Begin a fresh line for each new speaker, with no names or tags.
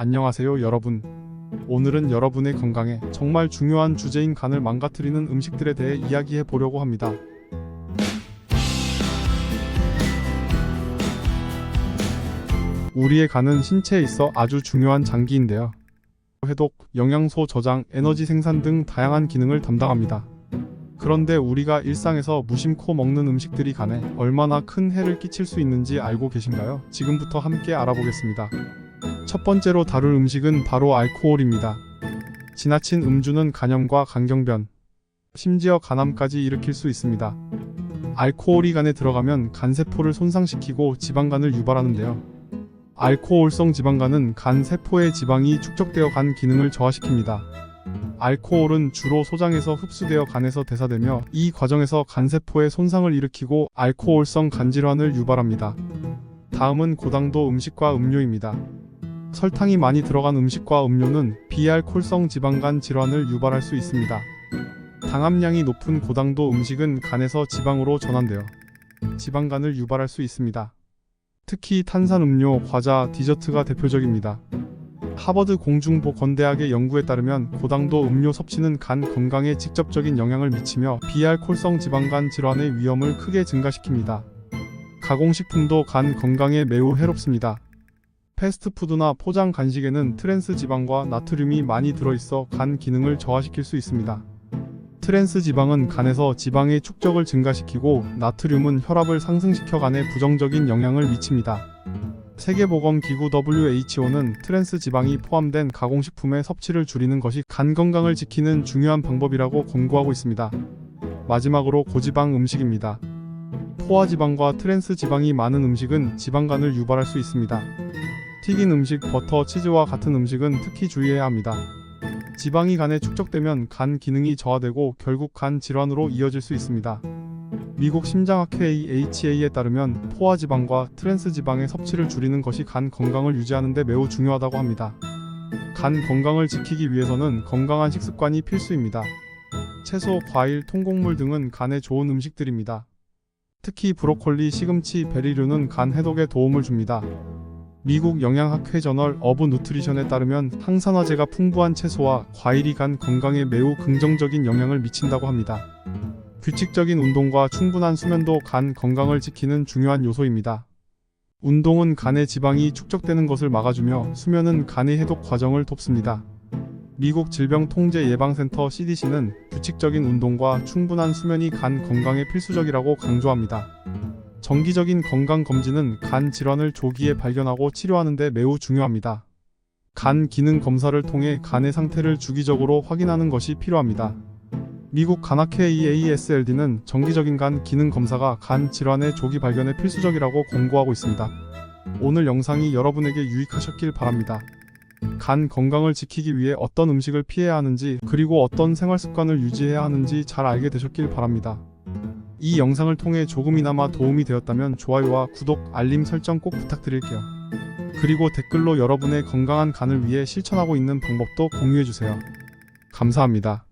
안녕하세요 여러분. 오늘은 여러분의 건강에 정말 중요한 주제인 간을 망가뜨리는 음식들에 대해 이야기해 보려고 합니다. 우리의 간은 신체에 있어 아주 중요한 장기인데요. 해독, 영양소 저장, 에너지 생산 등 다양한 기능을 담당합니다. 그런데 우리가 일상에서 무심코 먹는 음식들이 간에 얼마나 큰 해를 끼칠 수 있는지 알고 계신가요? 지금부터 함께 알아보겠습니다. 첫 번째로 다룰 음식은 바로 알코올입니다. 지나친 음주는 간염과 간경변, 심지어 간암까지 일으킬 수 있습니다. 알코올이 간에 들어가면 간세포를 손상시키고 지방간을 유발하는데요. 알코올성 지방간은 간 세포의 지방이 축적되어 간 기능을 저하시킵니다. 알코올은 주로 소장에서 흡수되어 간에서 대사되며 이 과정에서 간세포에 손상을 일으키고 알코올성 간질환을 유발합니다. 다음은 고당도 음식과 음료입니다. 설탕이 많이 들어간 음식과 음료는 비알콜성 지방간 질환을 유발할 수 있습니다. 당함량이 높은 고당도 음식은 간에서 지방으로 전환되어 지방간을 유발할 수 있습니다. 특히 탄산음료, 과자, 디저트가 대표적입니다. 하버드 공중보건대학의 연구에 따르면 고당도 음료 섭취는 간 건강에 직접적인 영향을 미치며 비알콜성 지방간 질환의 위험을 크게 증가시킵니다. 가공식품도 간 건강에 매우 해롭습니다. 패스트푸드나 포장 간식에는 트랜스 지방과 나트륨이 많이 들어있어 간 기능을 저하시킬 수 있습니다. 트랜스 지방은 간에서 지방의 축적을 증가시키고 나트륨은 혈압을 상승시켜 간에 부정적인 영향을 미칩니다. 세계보건기구 WHO는 트랜스 지방이 포함된 가공식품의 섭취를 줄이는 것이 간 건강을 지키는 중요한 방법이라고 권고하고 있습니다. 마지막으로 고지방 음식입니다. 포화지방과 트랜스 지방이 많은 음식은 지방간을 유발할 수 있습니다. 튀긴 음식, 버터, 치즈와 같은 음식은 특히 주의해야 합니다. 지방이 간에 축적되면 간 기능이 저하되고 결국 간 질환으로 이어질 수 있습니다. 미국 심장학회 AHA에 따르면 포화지방과 트랜스 지방의 섭취를 줄이는 것이 간 건강을 유지하는 데 매우 중요하다고 합니다. 간 건강을 지키기 위해서는 건강한 식습관이 필수입니다. 채소, 과일, 통곡물 등은 간에 좋은 음식들입니다. 특히 브로콜리, 시금치, 베리류는 간 해독에 도움을 줍니다. 미국 영양학회 저널 어브 누트리션에 따르면 항산화제가 풍부한 채소와 과일이 간 건강에 매우 긍정적인 영향을 미친다고 합니다. 규칙적인 운동과 충분한 수면도 간 건강을 지키는 중요한 요소입니다. 운동은 간의 지방이 축적되는 것을 막아주며 수면은 간의 해독 과정을 돕습니다. 미국 질병통제예방센터 CDC는 규칙적인 운동과 충분한 수면이 간 건강에 필수적이라고 강조합니다. 정기적인 건강 검진은 간 질환을 조기에 발견하고 치료하는 데 매우 중요합니다. 간 기능 검사를 통해 간의 상태를 주기적으로 확인하는 것이 필요합니다. 미국 간학회 EASLD는 정기적인 간 기능 검사가 간 질환의 조기 발견에 필수적이라고 권고하고 있습니다. 오늘 영상이 여러분에게 유익하셨길 바랍니다. 간 건강을 지키기 위해 어떤 음식을 피해야 하는지 그리고 어떤 생활 습관을 유지해야 하는지 잘 알게 되셨길 바랍니다. 이 영상을 통해 조금이나마 도움이 되었다면 좋아요와 구독, 알림 설정 꼭 부탁드릴게요. 그리고 댓글로 여러분의 건강한 간을 위해 실천하고 있는 방법도 공유해주세요. 감사합니다.